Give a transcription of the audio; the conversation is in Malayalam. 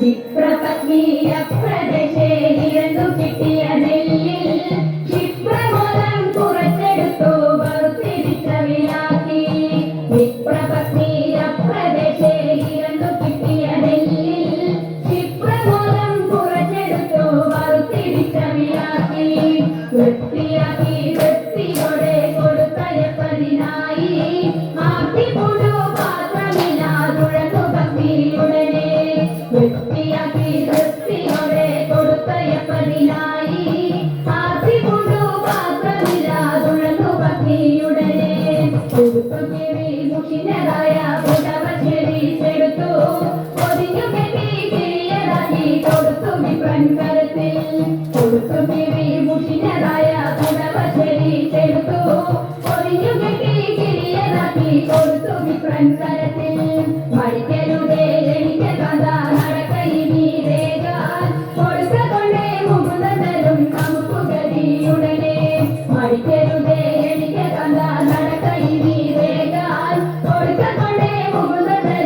విప్రపత్నీయ ప్రదేశే నిరందు పిట్టి കുഞ്ഞതായ പുനവധരി ചെടുത്തു. ഒതിഞ്ഞു കെട്ടി ചെയ്യതായി കൊടുത്തു വിപൺകരത്തിൽ കൊടുത്തു പിഴി മുഷിഞ്ഞതായ പുനവധരി ചെടുത്തു. ഒതിഞ്ഞു കെട്ടി ചെയ്യതാക്കി കൊടുത്തു വിപൺകരത്തിൽ